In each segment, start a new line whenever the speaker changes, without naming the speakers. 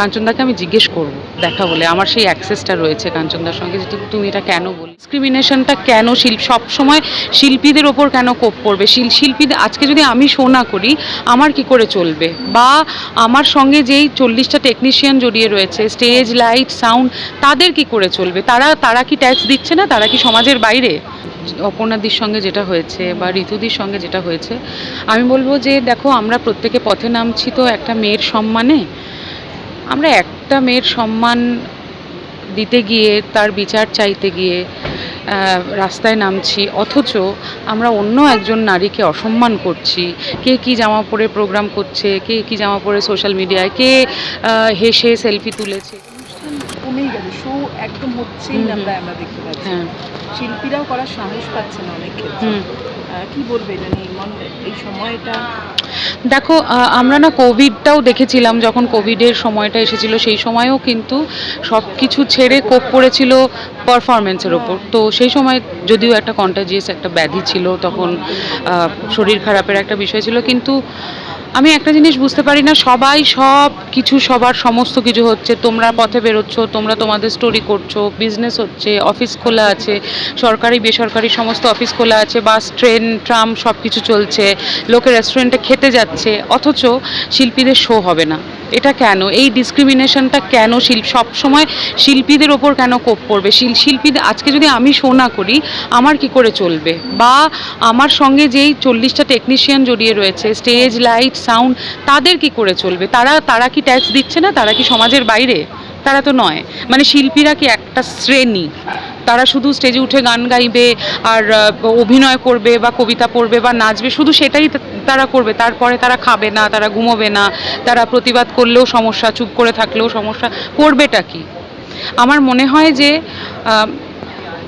কাঞ্চনদাকে আমি জিজ্ঞেস করব দেখা বলে আমার সেই অ্যাক্সেসটা রয়েছে কাঞ্চনদার সঙ্গে, যে তুমি এটা কেন বলি ডিসক্রিমিনেশনটা কেন শিল্প সবসময় শিল্পীদের ওপর কেন কোপ পড়বে? শিল শিল্পীদের আজকে যদি আমি শো না করি, আমার কি করে চলবে? বা আমার সঙ্গে যেই চল্লিশটা টেকনিশিয়ান জড়িয়ে রয়েছে স্টেজ লাইট সাউন্ড তাদের কি করে চলবে? তারা তারা কি ট্যাক্স দিচ্ছে না? তারা কি সমাজের বাইরে? অপর্ণাদির সঙ্গে যেটা হয়েছে বা ঋতুদির সঙ্গে যেটা হয়েছে, আমি বলব যে দেখো, আমরা প্রত্যেকে পথে নামছি তো একটা মেয়ের সম্মানে আমরা একটা মেয়ের সম্মান দিতে গিয়ে তার বিচার চাইতে গিয়ে রাস্তায় নামছি অথচ আমরা অন্য একজন নারীকে অসম্মান করছি। কে কি জামা পরে প্রোগ্রাম করছে কে কি জামা পরে সোশ্যাল মিডিয়ায় কে হেসে সেলফি তুলেছে।
কমেই শো একদম হচ্ছেই না
হুম, হুম।
প্রায় আমরা দেখতে পাচ্ছি।
হ্যাঁ।
শিল্পীরাও করার সাহস পাচ্ছে না অনেক ক্ষেত্রে। কি বলবে এটা নিয়ে? এই সময়টা
দেখো আমরা না কোভিডটাও দেখেছিলাম যখন কোভিডের সময়টা এসেছিল, সেই সময়ও কিন্তু সব কিছু ছেড়ে কোপ পড়েছিল পারফরমেন্সের ওপর। তো সেই সময় যদিও একটা কন্টাজিয়াস একটা ব্যাধি ছিল, তখন শরীর খারাপের একটা বিষয় ছিল, কিন্তু আমি একটা জিনিস বুঝতে পারি না, সবাই সব কিছু, সবার সমস্ত কিছু হচ্ছে, তোমরা পথে বেরোচ্ছ, তোমরা তোমাদের স্টোরি করছ বিজনেস হচ্ছে অফিস খোলা আছে, সরকারি, বেসরকারি সমস্ত অফিস খোলা আছে বাস ট্রেন ট্রাম সব কিছু চলছে, লোকে রেস্টুরেন্টে খেতে যাচ্ছে, অথচ শিল্পীদের শো হবে না। এটা কেন? এই ডিসক্রিমিনেশনটা কেন শিল্প সবসময় শিল্পীদের ওপর কেন কোপ পড়বে? শিল, শিল্পীদের, আজকে যদি আমি শো না করি, আমার কি করে চলবে? বা আমার সঙ্গে যেই চল্লিশটা টেকনিশিয়ান জড়িয়ে রয়েছে স্টেজ লাইট সাউন্ড তাদের কি করে চলবে? তারা তারা কি ট্যাক্স দিচ্ছে না? তারা কি সমাজের বাইরে? তারা তো নয়। মানে শিল্পীরা কি একটা শ্রেণি? তারা শুধু স্টেজে উঠে গান গাইবে আর অভিনয় করবে বা কবিতা পড়বে বা নাচবে, শুধু সেটাই তারা করবে। তারপরে তারা খাবে না, তারা ঘুমোবে না, তারা প্রতিবাদ করলেও সমস্যা, চুপ করে থাকলেও সমস্যা। করবেটা কি? আমার মনে হয় যে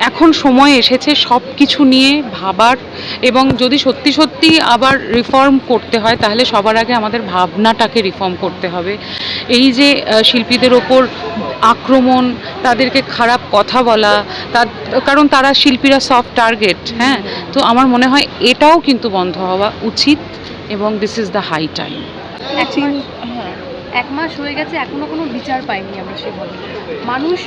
এখন সময় এসেছে সব কিছু নিয়ে ভাবার এবং যদি সত্যি সত্যি আবার রিফর্ম করতে হয়, তাহলে সবার আগে আমাদের ভাবনাটাকে রিফর্ম করতে হবে। এই যে শিল্পীদের ওপর আক্রমণ, তাদেরকে খারাপ কথা বলা, তার, কারণ তারা শিল্পীরা সফট টার্গেট হ্যাঁ? তো আমার মনে হয় এটাও কিন্তু বন্ধ হওয়া উচিত এবং this is the high time
এক মাস হ্যাঁ
গেছে এখনও কোনো বিচার পাইনি আমরা সেভাবে। মানুষ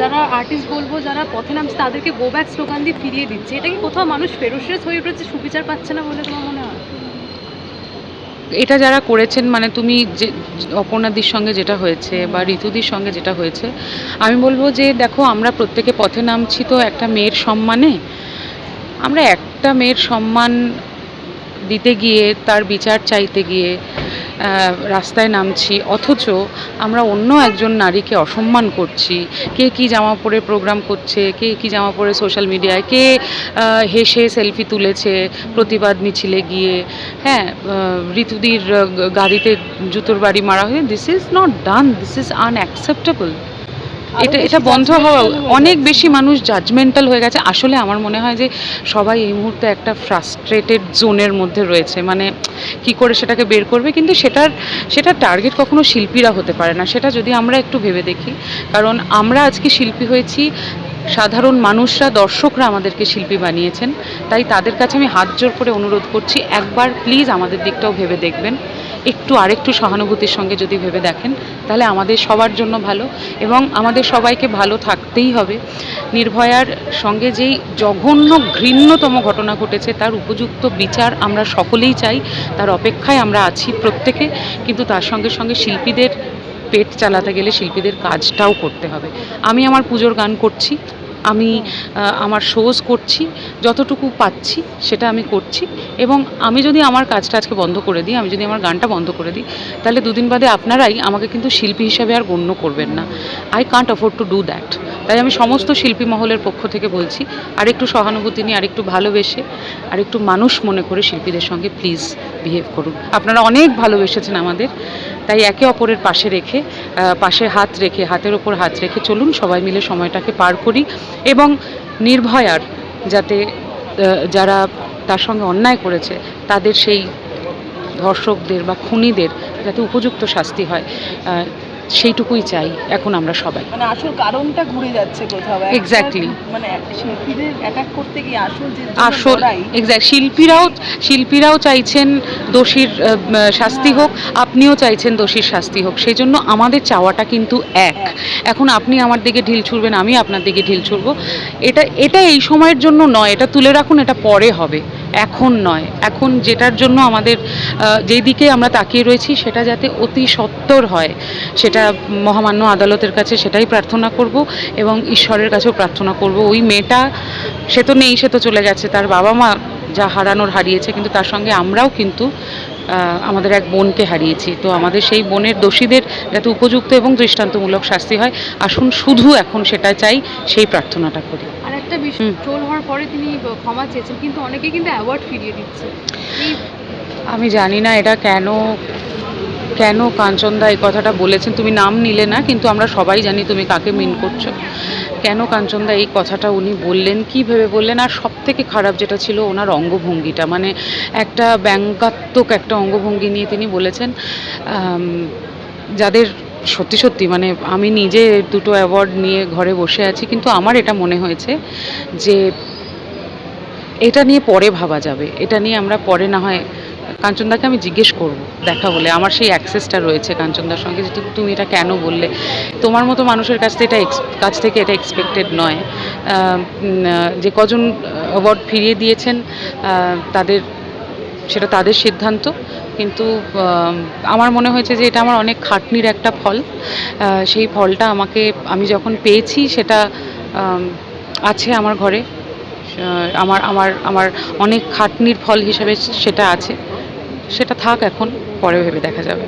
যারা আর্টিস্ট বলব, যারা পথে নামছে, তাদেরকে গো ব্যাক স্লোগান দিয়ে ফিরিয়ে দিচ্ছে। এটা কি কোথাও মানুষ ফেরোসিয়াস হয়ে উঠেছে, সুবিচার পাচ্ছে না বলে তোমার মনে হয়?
এটা যারা করেছেন মানে তুমি যে, অপর্ণাদির সঙ্গে যেটা হয়েছে বা ঋতুদির সঙ্গে যেটা হয়েছে, আমি বলব যে, দেখো, আমরা প্রত্যেকে পথে নামছি তো একটা মেয়ের সম্মানে। আমরা একটা মেয়ের সম্মান দিতে গিয়ে, তার বিচার চাইতে গিয়ে রাস্তায় নামছি অথচ আমরা অন্য একজন নারীকে অসম্মান করছি। কে কি জামা পরে প্রোগ্রাম করছে কে কি জামা পরে সোশ্যাল মিডিয়ায় কে হেসে সেলফি তুলেছে প্রতিবাদ মিছিলে গিয়ে। হ্যাঁ ঋতুদির গাড়িতে জুতোর বাড়ি মারা হয়ে this is not done this is unacceptable এটা এটা বন্ধ হওয়া অনেক বেশি মানুষ জাজমেন্টাল হয়ে গেছে। আসলে আমার মনে হয় যে সবাই এই মুহূর্তে একটা ফ্রাস্ট্রেটেড জোনের মধ্যে রয়েছে। মানে কি করে সেটাকে বের করবে, কিন্তু সেটার সেটা টার্গেট কখনো শিল্পীরা হতে পারে না। সেটা যদি আমরা একটু ভেবে দেখি, কারণ আমরা আজকে শিল্পী হয়েছি, সাধারণ মানুষরা, দর্শকরা আমাদেরকে শিল্পী বানিয়েছেন, তাই তাদের কাছে আমি হাত জোর করে অনুরোধ করছি, একবার প্লিজ আমাদের দিকটাও ভেবে দেখবেন। একটু আরেকটু সহানুভূতির সঙ্গে যদি ভেবে দেখেন, তাহলে আমাদের সবার জন্য ভালো এবং আমাদের সবাইকে ভালো থাকতেই হবে। নির্ভয়ার সঙ্গে যেই জঘন্য ঘৃণ্যতম ঘটনা ঘটেছে, তার উপযুক্ত বিচার আমরা সকলেই চাই, তার অপেক্ষায় আমরা আছি প্রত্যেকে, কিন্তু তার সঙ্গে সঙ্গে শিল্পীদের পেট চালাতে গেলে শিল্পীদের কাজটাও করতে হবে। আমি আমার পুজোর গান করছি। আমি আমার শোজ করছি, যতটুকু পাচ্ছি সেটা আমি করছি। এবং আমি যদি আমার কাজটা আজকে বন্ধ করে দিই, আমি যদি আমার গানটা বন্ধ করে দিই, তাহলে দুদিন বাদে আপনারাই আমাকে কিন্তু শিল্পী হিসাবে আর গণ্য করবেন না। I can't afford to do that তাই আমি সমস্ত শিল্পী মহলের পক্ষ থেকে বলছি আর একটু সহানুভূতি নিয়ে, আরেকটু ভালোবেসে আর একটু মানুষ মনে করে শিল্পীদের সঙ্গে প্লিজ বিহেভ করুন। আপনারা অনেক ভালোবেসেছেন আমাদের। তাই একে অপরের পাশে রেখে পাশে হাত রেখে, হাতের ওপর হাত রেখে চলুন, সবাই মিলে সময়টাকে পার করি এবং নির্ভয়ার যাতে যারা তার সঙ্গে অন্যায় করেছে, তাদের সেই ধর্ষকদের বা খুনিদের যাতে উপযুক্ত শাস্তি হয়। সেইটুকুই চাই এখন আমরা সবাই।
মানে আসল কারণটা ঘুরে যাচ্ছে কোথাও।
Exactly.
মানে শিল্পীদের অ্যাটাক করতে গিয়ে আসল যে
আসল এক্স্যাক্ট শিল্পীরাও শিল্পীরাও চাইছেন দোষীর শাস্তি হোক আপনিও চাইছেন দোষীর শাস্তি হোক। সেই জন্য আমাদের চাওয়াটা কিন্তু এক। এখন আপনি আমার দিকে ঢিল ছুড়বেন আমি আপনার দিকে ঢিল ছুড়বো। এটা এটা এই সময়ের জন্য নয় এটা তুলে রাখুন এটা পরে হবে। এখন নয়। এখন যেটার জন্য আমাদের যেই দিকে আমরা তাকিয়ে রয়েছি সেটা যাতে অতি সত্বর হয়, সেটা মহামান্য আদালতের কাছে সেটাই প্রার্থনা করব এবং ঈশ্বরের কাছেও প্রার্থনা করব। ওই মেয়েটা, সে তো নেই, সে তো চলে গেছে। তার বাবা মা যা হারানোর হারিয়েছে, কিন্তু তার সঙ্গে আমরাও কিন্তু আমাদের এক বোনকে হারিয়েছি। তো আমাদের সেই বোনের দোষীদের যাতে উপযুক্ত এবং দৃষ্টান্তমূলক শাস্তি হয়, আসুন শুধু এখন সেটা চাই, সেই প্রার্থনাটা করি।
একটা বিষয় ট্রোল হওয়ার পরে তিনি ক্ষমা চেয়েছেন কিন্তু অনেকে কিন্তু অ্যাওয়ার্ড ফিরিয়ে দিচ্ছে।
আমি জানি না এটা কেন কেন কাঞ্চনদা এই কথাটা বলেছেন। তুমি নাম নিলে না কিন্তু আমরা সবাই জানি তুমি কাকে মিন করছ। কেন কাঞ্চনদা এই কথাটা উনি বললেন কী ভেবে বললেন? আর সব থেকে খারাপ যেটা ছিল ওনার অঙ্গভঙ্গিটা মানে একটা ব্যঙ্গাত্মক একটা অঙ্গভঙ্গি নিয়ে তিনি বলেছেন যাদের সত্যি সত্যি মানে আমি নিজে দুটো অ্যাওয়ার্ড নিয়ে ঘরে বসে আছি, কিন্তু আমার এটা মনে হয়েছে যে এটা নিয়ে পরে ভাবা যাবে। এটা নিয়ে আমরা পরে না হয়, কাঞ্চনদাকে আমি জিজ্ঞেস করব দেখা হলে। আমার সেই অ্যাক্সেসটা রয়েছে কাঞ্চনদার সঙ্গে যে তুমি এটা কেন বললে? তোমার মতো মানুষের কাছ থেকে এটা কাছ থেকে এটা এক্সপেক্টেড নয়। যে কজন অ্যাওয়ার্ড ফিরিয়ে দিয়েছেন তাদের, সেটা তাদের সিদ্ধান্ত। কিন্তু আমার মনে হয়েছে যে এটা আমার অনেক খাটনির একটা ফল। সেই ফলটা আমাকে, আমি যখন পেয়েছি সেটা আছে আমার ঘরে। আমার আমার আমার অনেক খাটনির ফল হিসেবে সেটা আছে। সেটা থাক এখন, পরে ভেবে দেখা যাবে।